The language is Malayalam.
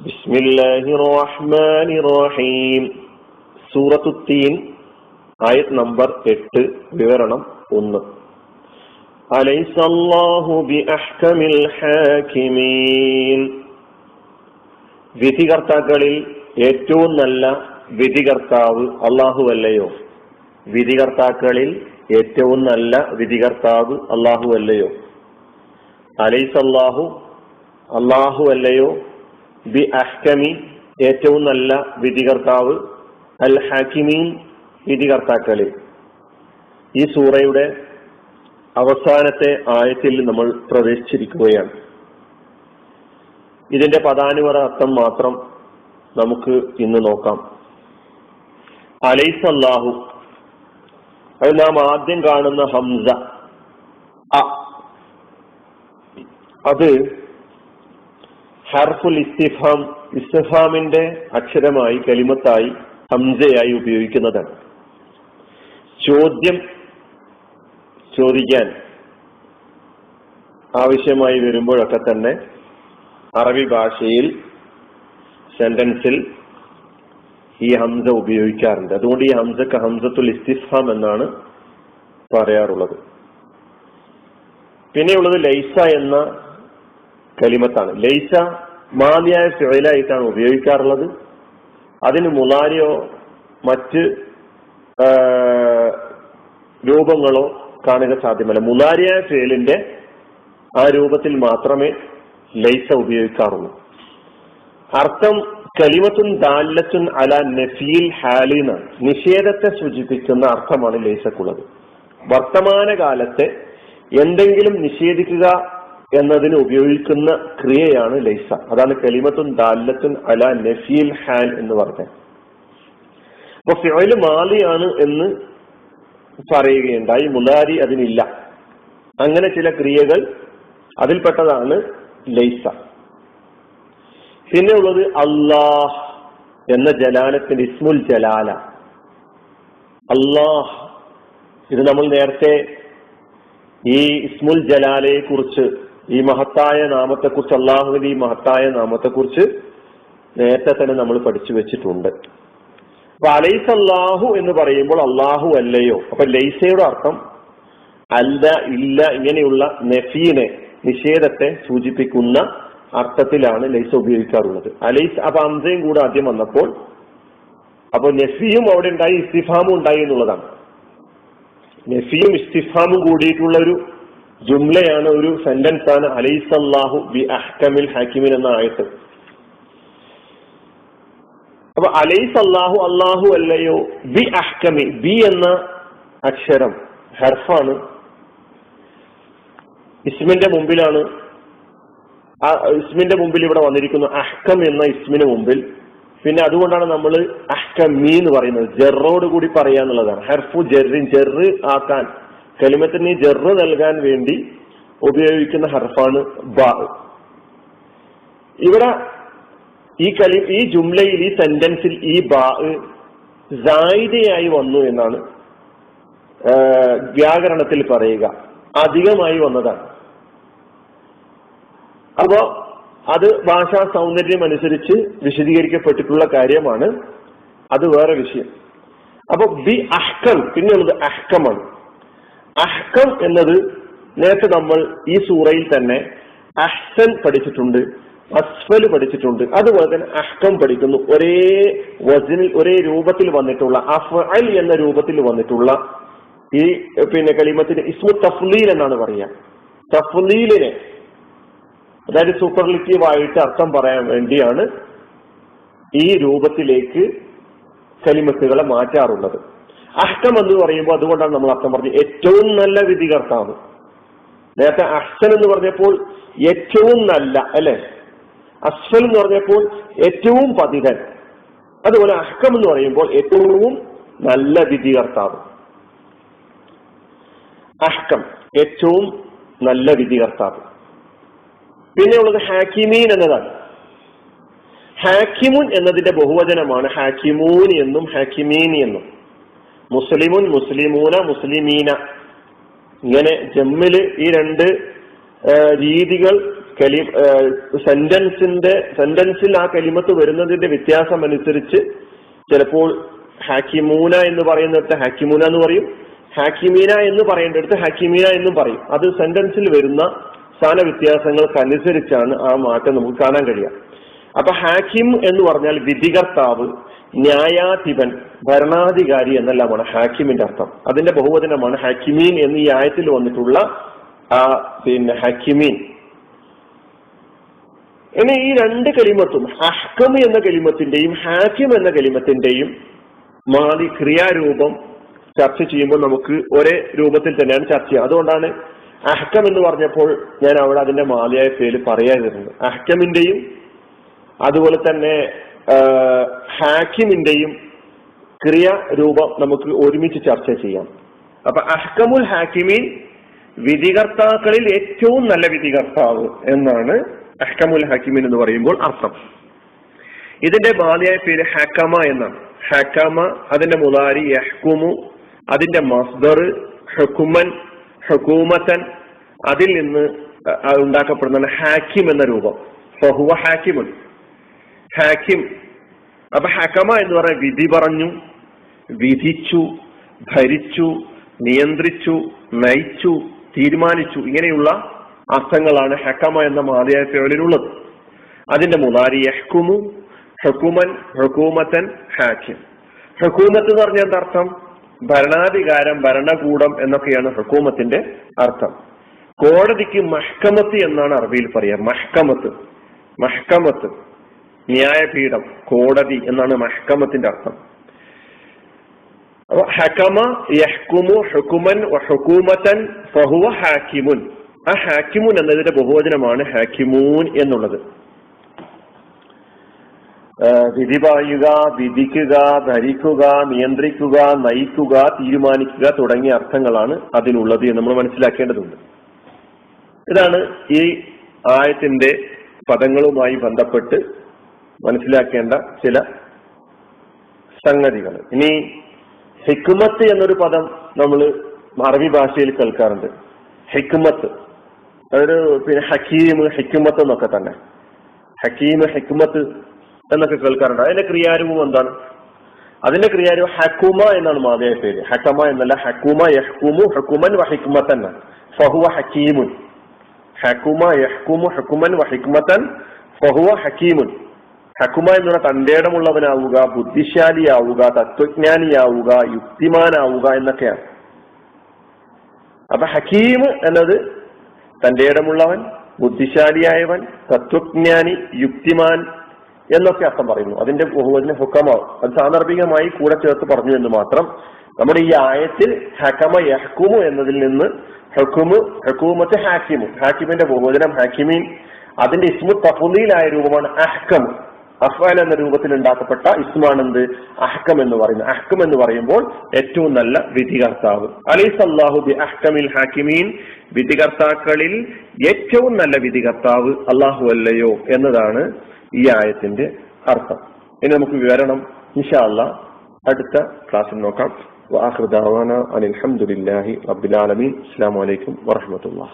بسم الله الرحمن الرحيم സൂറത്തു തീൻ ആയത് നമ്പർ എട്ട് വിവരണം ഒന്ന് അലൈസ അല്ലാഹു ബി അഹ്കമിൽ ഹാകിമീൻ വിധികർത്താക്കളിൽ ഏറ്റവും നല്ല വിധികർത്താവ് അള്ളാഹു അല്ലയോ വിധികർത്താക്കളിൽ ഏറ്റവും നല്ല വിധികർത്താവ് അള്ളാഹു അല്ലയോ അലൈസ് അള്ളാഹു അള്ളാഹു അല്ലയോ ബി അഹ്കമി ഏറ്റവും നല്ല വിധികർത്താവ് അൽ ഹാക്കിമീൻ വിധികർത്താക്കളിൽ ഈ സൂറയുടെ അവസാനത്തെ ആയത്തിൽ നമ്മൾ പ്രവേശിച്ചിരിക്കുകയാണ്. ഇതിന്റെ പദാനുവര അർത്ഥം മാത്രം നമുക്ക് ഇന്ന് നോക്കാം. അലൈസല്ലാഹു അത് നാം ആദ്യം കാണുന്ന ഹംസ അത് ഹർഫുൽ ഇസ്തിഫാം ഇസ്തിഫാമിന്റെ അക്ഷരമായി കലിമത്തായി ഹംസയായി ഉപയോഗിക്കുന്നതാണ്. ചോദ്യം ചോദിക്കാൻ ആവശ്യമായി വരുമ്പോഴൊക്കെ തന്നെ അറബി ഭാഷയിൽ സെന്റൻസിൽ ഈ ഹംസ ഉപയോഗിക്കാറുണ്ട്. അതുകൊണ്ട് ഈ ഹംസക്ക് ഹംസത്തുൽ ഇസ്തിഫാം എന്നാണ് പറയാറുള്ളത്. പിന്നെയുള്ളത് ലൈസ എന്ന കലിമത്താണ്. ലൈസ മാതിയായ ഫിഴലായിട്ടാണ് ഉപയോഗിക്കാറുള്ളത്. അതിന് മുലാരിയോ മറ്റ് രൂപങ്ങളോ കാണുക സാധ്യമല്ല. മുലാരിയായ ഫേലിന്റെ ആ രൂപത്തിൽ മാത്രമേ ലൈസ ഉപയോഗിക്കാറുള്ളൂ. അർത്ഥം കലിമത്തുൻ ദാലത്തുൻ അല നഫീൽ ഹാലിന്ന് നിഷേധത്തെ സൂചിപ്പിക്കുന്ന അർത്ഥമാണ് ലൈസക്കുള്ളത്. വർത്തമാനകാലത്തെ എന്തെങ്കിലും നിഷേധിക്കുക എന്നതിന് ഉപയോഗിക്കുന്ന ക്രിയയാണ് ലൈസ. അതാണ് കലിമത്തുൻ ദാലത്തുൻ അല നഫീൽ ഹാൻ എന്ന് പറഞ്ഞത്. അപ്പൊ ഫിയോയിൽ മാലിയാണ് എന്ന് പറയുകയുണ്ടായി. മുലാരി അതിനില്ല. അങ്ങനെ ചില ക്രിയകൾ അതിൽപ്പെട്ടതാണ് ലൈസ. പിന്നെ ഉള്ളത് അള്ളാഹ് എന്ന ജലാലത്തിന്റെ ഇസ്മുൽ ജലാല. അള്ളാഹ് ഇത് നമ്മൾ നേരത്തെ ഈ ഇസ്മുൽ ജലാലയെ കുറിച്ച് ഈ മഹത്തായ നാമത്തെ കുറിച്ച് അള്ളാഹുവിന്റെ ഈ മഹത്തായ നാമത്തെ കുറിച്ച് നേരത്തെ തന്നെ നമ്മൾ പഠിച്ചു വെച്ചിട്ടുണ്ട്. അപ്പൊ അലൈസ് അള്ളാഹു എന്ന് പറയുമ്പോൾ അള്ളാഹു അല്ലയോ? അപ്പൊ ലൈസയുടെ അർത്ഥം അല്ല ഇല്ല ഇങ്ങനെയുള്ള നഫീനെ നിഷേധത്തെ സൂചിപ്പിക്കുന്ന അർത്ഥത്തിലാണ് ലൈസ ഉപയോഗിക്കാറുള്ളത്. അലൈസ് അപ്പൊ അംസയും കൂടെ ആദ്യം വന്നപ്പോൾ അപ്പൊ നഫിയും അവിടെ ഉണ്ടായി ഇസ്തിഫാമും ഉണ്ടായി എന്നുള്ളതാണ്. നഫിയും ഇസ്തിഫാമും കൂടിയിട്ടുള്ള ഒരു ജുംലയാണ് ഒരു സെന്റൻസ് ആണ് അലൈസല്ലാഹു ബി അഹ്കമിൽ ഹാക്കിമിൻ എന്ന ആയത്ത്. അപ്പൊ അലൈസ് അള്ളാഹു അള്ളാഹു അല്ലയോ ബി അഹ്കമി ബി എന്ന അക്ഷരം ഹർഫാണ്. ഇസ്മിന്റെ മുമ്പിലാണ് ആ ഇസ്മിന്റെ മുമ്പിൽ ഇവിടെ വന്നിരിക്കുന്നു അഹ്കം എന്ന ഇസ്മിന് മുമ്പിൽ. പിന്നെ അതുകൊണ്ടാണ് നമ്മൾ അഹ്കമി എന്ന് പറയുന്നത്. ജെറോട് കൂടി പറയാന്നുള്ളതാണ്. ഹർഫു ജെറിൻ ജെറ് ആക്കാൻ. കലിമത്തിന് ജെറ് നൽകാൻ വേണ്ടി ഉപയോഗിക്കുന്ന ഹർഫാണ് ബാ. ഇവിടെ ഈ കലി ഈ ജുംലയിൽ ഈ സെന്റൻസിൽ ഈ ബാ വന്നു എന്നാണ് വ്യാകരണത്തിൽ പറയുക. അധികമായി വന്നതാണ്. അപ്പോ അത് ഭാഷാ സൗന്ദര്യം അനുസരിച്ച് വിശദീകരിക്കപ്പെട്ടിട്ടുള്ള കാര്യമാണ്. അത് വേറെ വിഷയം. അപ്പൊ ബി അഹ്കം പിന്നെയുള്ളത് അഹ്കമാണ്. അഹ്കം എന്നത് നേരത്തെ നമ്മൾ ഈ സൂറയിൽ തന്നെ അഹ്സൻ പഠിച്ചിട്ടുണ്ട് അസ്ഫൽ പഠിച്ചിട്ടുണ്ട്. അതുപോലെ തന്നെ അഹ്കം പഠിക്കുന്നു. ഒരേ വജനിൽ ഒരേ രൂപത്തിൽ വന്നിട്ടുള്ള അഫ്അൽ എന്ന രൂപത്തിൽ വന്നിട്ടുള്ള ഈ പിന്നെ കലിമത്തിന് ഇസ്മു തഫ്ലീൽ എന്നാണ് പറയുക. തഫ്ലീലിനെ അതായത് സൂപ്പർലിറ്റീവ് ആയിട്ട് അർത്ഥം പറയാൻ വേണ്ടിയാണ് ഈ രൂപത്തിലേക്ക് കലിമത്തുകളെ മാറ്റാറുള്ളത്. അഹ്കം എന്ന് പറയുമ്പോൾ അതുകൊണ്ടാണ് നമ്മൾ അർത്ഥം പറഞ്ഞത്. ഏറ്റവും നല്ല വിധികർത്താവ്. നേരത്തെ അഹ്സൻ എന്ന് പറഞ്ഞപ്പോൾ ഏറ്റവും നല്ല അല്ലെ? അസ്ഫൽ എന്ന് പറഞ്ഞപ്പോൾ ഏറ്റവും പതികൻ അതുപോലെ അഹ്കം എന്ന് പറയുമ്പോൾ ഏറ്റവും നല്ല വിധികർത്താവ്. അഹ്കം ഏറ്റവും നല്ല വിധികർത്താവ്. പിന്നെയുള്ളത് ഹാക്കിമീൻ എന്നതാണ്. ഹാക്കിമുൻ എന്നതിന്റെ ബഹുവചനമാണ് ഹാക്കിമൂൻ എന്നും ഹാക്കിമീൻ എന്നും. മുസ്ലിമുൻ മുസ്ലിമൂന മുസ്ലിമീന. ഇങ്ങനെ ജമ്മിൽ ഈ രണ്ട് രീതികൾ കലി സെന്റൻസിന്റെ സെന്റൻസിൽ ആ കലിമത്ത് വരുന്നതിന്റെ വ്യത്യാസം അനുസരിച്ച് ചിലപ്പോൾ ഹാക്കിമൂന എന്ന് പറയുന്നിടത്ത് ഹാക്കിമൂന എന്ന് പറയും ഹാക്കിമീന എന്ന് പറയേണ്ടടുത്ത് ഹാക്കിമീന എന്നും പറയും. അത് സെന്റൻസിൽ വരുന്ന സ്ഥാന വ്യത്യാസങ്ങൾക്കനുസരിച്ചാണ് ആ മാറ്റം നമുക്ക് കാണാൻ കഴിയുക. അപ്പൊ ഹാക്കിം എന്ന് പറഞ്ഞാൽ വിധികർത്താവ് ന്യായാധിപൻ ഭരണാധികാരി എന്നെല്ലാമാണ് ഹാക്കിമിന്റെ അർത്ഥം. അതിന്റെ ബഹുവചനമാണ് ഹാക്കിമീൻ എന്ന് ഈ ആയത്തിൽ വന്നിട്ടുള്ള ആ പിന്നെ ഹാക്കിമീൻ. ഇനി ഈ രണ്ട് കലിമത്തും ഹഹ്കം എന്ന കലിമത്തിന്റെയും ഹാക്കിം എന്ന കലിമത്തിന്റെയും മാതി ക്രിയാരൂപം ചർച്ച ചെയ്യുമ്പോൾ നമുക്ക് ഒരേ രൂപത്തിൽ തന്നെയാണ് ചർച്ച ചെയ്യുക. അതുകൊണ്ടാണ് അഹ്കം എന്ന് പറഞ്ഞപ്പോൾ ഞാൻ അവിടെ അതിന്റെ മാലിയായ പേര് പറയാതിരുന്നത്. അഹ്കമിന്റെയും അതുപോലെ തന്നെ ഹാക്കിമിന്റെയും ക്രിയ രൂപം നമുക്ക് ഒരുമിച്ച് ചർച്ച ചെയ്യാം. അപ്പൊ അഹ്കമുൽ ഹാക്കിമീൻ വിധികർത്താക്കളിൽ ഏറ്റവും നല്ല വിധികർത്താവ് എന്നാണ് അഹ്കമുൽ ഹാക്കിമീൻ എന്ന് പറയുമ്പോൾ അർത്ഥം. ഇതിന്റെ ബാലിയായ പേര് ഹക്കമ എന്നാണ്. ഹക്കമ അതിന്റെ മുതാരി യഹ്കുമു അതിന്റെ മസ്ദർ ഹുക്കുമൻ ഹുക്കൂമത്തൻ അതിൽ നിന്ന് ഉണ്ടാക്കപ്പെടുന്നതാണ് ഹാക്കിം എന്ന രൂപം. ഫഹുവ ഹാക്കിമുൻ. ഹാക്കിം. അപ്പൊ ഹക്കമ എന്ന് പറഞ്ഞ വിധി പറഞ്ഞു വിധിച്ചു ഭരിച്ചു നിയന്ത്രിച്ചു നയിച്ചു തീരുമാനിച്ചു. ഇങ്ങനെയുള്ള അർത്ഥങ്ങളാണ് ഹക്കമ എന്ന മാതയായ പേരിലുള്ളത്. അതിന്റെ മുതാരി യഹ്കുമു ഹുക്കുമൻ ഹുക്കൂമത്തൻ ഹാക്കിം. ഹുക്കൂമത്ത് എന്ന് പറഞ്ഞ അർത്ഥം ഭരണാധികാരം ഭരണകൂടം എന്നൊക്കെയാണ് ഹുക്കൂമത്തിന്റെ അർത്ഥം. കോടതിക്ക് മഹ്കമത്ത് എന്നാണ് അറബിയിൽ പറയുക മഹ്കമത്ത്. മഹ്കമത്ത്. ന്യായപീഠം കോടതി എന്നാണ് മഹ്കമത്തിന്റെ അർത്ഥം. ഹക്കമ യഹ്കുമു ഹുക്കുമൻ ഹുക്കൂമത്തൻ ഫഹുവ ഹാക്കിമുൻ. ആ ഹാക്കിമുൻ എന്നതിന്റെ ബഹുവചനമാണ് ഹാക്കിമൂൻ എന്നുള്ളത്. വിധി പറയുക വിധിക്കുക ധരിക്കുക നിയന്ത്രിക്കുക നയിക്കുക തീരുമാനിക്കുക തുടങ്ങിയ അർത്ഥങ്ങളാണ് അതിനുള്ളത് എന്ന് നമ്മൾ മനസ്സിലാക്കേണ്ടതുണ്ട്. ഇതാണ് ഈ ആയത്തിന്റെ പദങ്ങളുമായി ബന്ധപ്പെട്ട് മനസ്സിലാക്കേണ്ട ചില സംഗതികൾ. ഇനി ഹിക്കുമത്ത് എന്നൊരു പദം നമ്മൾ അറബി ഭാഷയിൽ കേൾക്കാറുണ്ട്. ഹിക്കുമത്ത് അതൊരു പിന്നെ ഹക്കീം ഹിക്കുമത്ത് എന്നൊക്കെ തന്നെ. ഹക്കീം ഹിക്കുമത്ത് എന്നൊക്കെ കേൾക്കാറുണ്ട്. അതിന്റെ ക്രിയാരൂപം എന്താണ്? അതിന്റെ ക്രിയാരൂപം ഹക്കുമ എന്നാണ് മാതയായ പേര്. ഹക്കമ എന്നല്ല ഹക്കുമ യഹ്കുമു ഹക്കുമൻ വഹിക്കുമത്തൻ ഫഹുവ ഹക്കീമുൻ. ഹക്കുമ യഹ്കുമു ഹക്കുമൻ വഹിക്കുമത്തൻ ഫഹുവ ഹക്കീമുൻ. ഹക്കുമ എന്ന് പറഞ്ഞാൽ തന്റേടമുള്ളവനാവുക ബുദ്ധിശാലിയാവുക തത്വജ്ഞാനിയാവുക യുക്തിമാനാവുക എന്നൊക്കെയാണ്. അപ്പൊ ഹക്കീം എന്നത് തന്റെ ഇടമുള്ളവൻ ബുദ്ധിശാലിയായവൻ തത്വജ്ഞാനി യുക്തിമാൻ എന്നൊക്കെ അർത്ഥം പറയുന്നു. അതിന്റെ ബഹുവചന ഹുക്കമാവും. അത് സാന്ദർഭികമായി കൂടെ ചേർത്ത് പറഞ്ഞു എന്ന് മാത്രം. നമ്മുടെ ഈ ആയത്തിൽ ഹക്കമ യഹ്കുമു എന്നതിൽ നിന്ന് ഹക്കുമു ഹക്കൂമത്ത് ഹാക്കിമു. ഹാക്കിമിന്റെ ബഹുവചനം ഹാക്കിമീൻ. അതിന്റെ ഇസ്മു തഫുലിയിലായ രൂപമാണ് അഹ്കം അഫ്വാൻ എന്ന രൂപത്തിൽ ഉണ്ടാക്കപ്പെട്ട ഇസ്മാണെന്ത്? അഹ്കം എന്ന് പറയുന്നത്. അഹ്കം എന്ന് പറയുമ്പോൾ ഏറ്റവും നല്ല വിധികർത്താവ്. അലൈസ് ബി അഹ്കമിൽ ഹാക്കിമീൻ. വിധികർത്താക്കളിൽ ഏറ്റവും നല്ല വിധികർത്താവ് അള്ളാഹു അല്ലയോ എന്നതാണ് ഈ ആയത്തിന്റെ അർത്ഥം. ഇനി നമുക്ക് വിവരണം. ഇൻഷാല്ല അടുത്ത ക്ലാസ്സിൽ നോക്കാം. വാഹൃദാവാന അനിൽഹമുല്ലാഹി റബ്ബിലാലമീൻ അസ്സാം വലൈക്കും വറഹമത്തുള്ള